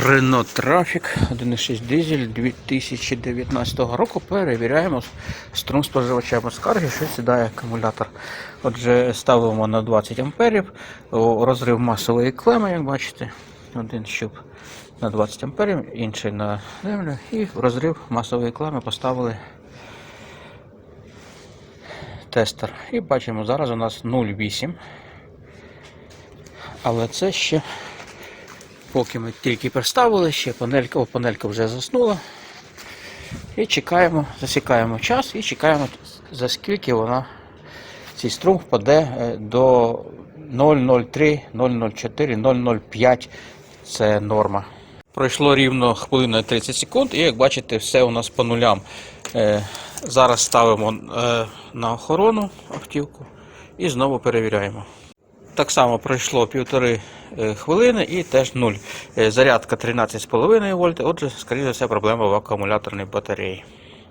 Renault Trafic 1.6 дизель 2019 року. Перевіряємо струм споживача без скарги, що сідає акумулятор. Отже, ставимо на 20 амперів. Розрив масової клеми, як бачите. Один щуп на 20 амперів, інший на землю. І розрив масової клеми поставили тестер. І бачимо, зараз у нас 0,8. Але це ще Поки ми тільки представили, ще панелька, о, панелька вже заснула. І чекаємо, засікаємо час і чекаємо, за скільки вона цей струм впаде е, до 0,03, 0,04, 0,05. Це норма. Пройшло рівно хвилина 30 секунд, і як бачите, все у нас по нулям. Е, Зараз ставимо е, на охорону автівку і знову перевіряємо. Так само пройшло півтори е, хвилини і теж 0. Зарядка 13,5 вольт. Отже, скоріше за все, проблема в акумуляторній батареї.